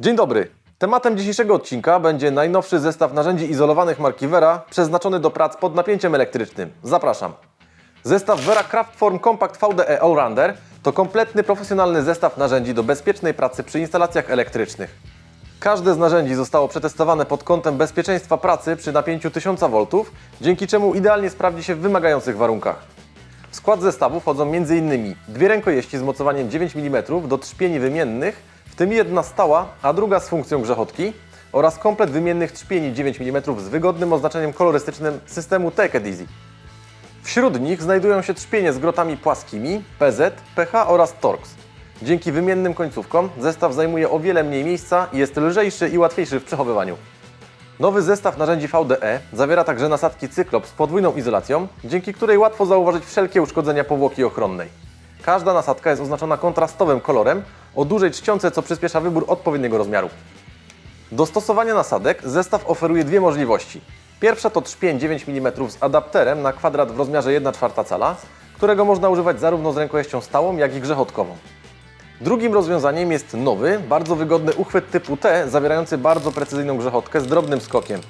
Dzień dobry. Tematem dzisiejszego odcinka będzie najnowszy zestaw narzędzi izolowanych marki Vera przeznaczony do prac pod napięciem elektrycznym. Zapraszam. Zestaw Vera Craftform Compact VDE Allrounder to kompletny profesjonalny zestaw narzędzi do bezpiecznej pracy przy instalacjach elektrycznych. Każde z narzędzi zostało przetestowane pod kątem bezpieczeństwa pracy przy napięciu 1000 V, dzięki czemu idealnie sprawdzi się w wymagających warunkach. W skład zestawu wchodzą m.in. dwie rękojeści z mocowaniem 9 mm do trzpieni wymiennych, tym jedna stała, a druga z funkcją grzechotki oraz komplet wymiennych trzpieni 9 mm z wygodnym oznaczeniem kolorystycznym systemu Take Easy. Wśród nich znajdują się trzpienie z grotami płaskimi, PZ, PH oraz Torx. Dzięki wymiennym końcówkom zestaw zajmuje o wiele mniej miejsca i jest lżejszy i łatwiejszy w przechowywaniu. Nowy zestaw narzędzi VDE zawiera także nasadki Cyklop z podwójną izolacją, dzięki której łatwo zauważyć wszelkie uszkodzenia powłoki ochronnej. Każda nasadka jest oznaczona kontrastowym kolorem o dużej czcionce, co przyspiesza wybór odpowiedniego rozmiaru. Do stosowania nasadek zestaw oferuje dwie możliwości. Pierwsza to trzpień 9 mm z adapterem na kwadrat w rozmiarze 1,4 cala, którego można używać zarówno z rękojeścią stałą, jak i grzechotkową. Drugim rozwiązaniem jest nowy, bardzo wygodny uchwyt typu T, zawierający bardzo precyzyjną grzechotkę z drobnym skokiem.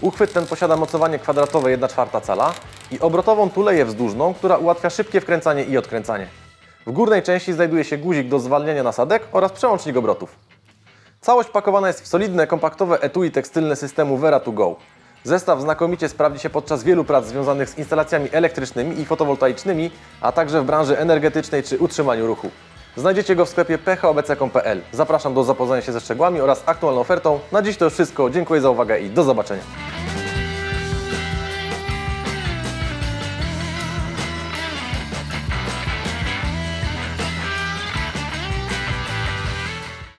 Uchwyt ten posiada mocowanie kwadratowe 1,4 cala i obrotową tuleję wzdłużną, która ułatwia szybkie wkręcanie i odkręcanie. W górnej części znajduje się guzik do zwalniania nasadek oraz przełącznik obrotów. Całość pakowana jest w solidne, kompaktowe etui tekstylne systemu Vera to Go. Zestaw znakomicie sprawdzi się podczas wielu prac związanych z instalacjami elektrycznymi i fotowoltaicznymi, a także w branży energetycznej czy utrzymaniu ruchu. Znajdziecie go w sklepie phobc.pl. Zapraszam do zapoznania się ze szczegółami oraz aktualną ofertą. Na dziś to już wszystko. Dziękuję za uwagę i do zobaczenia.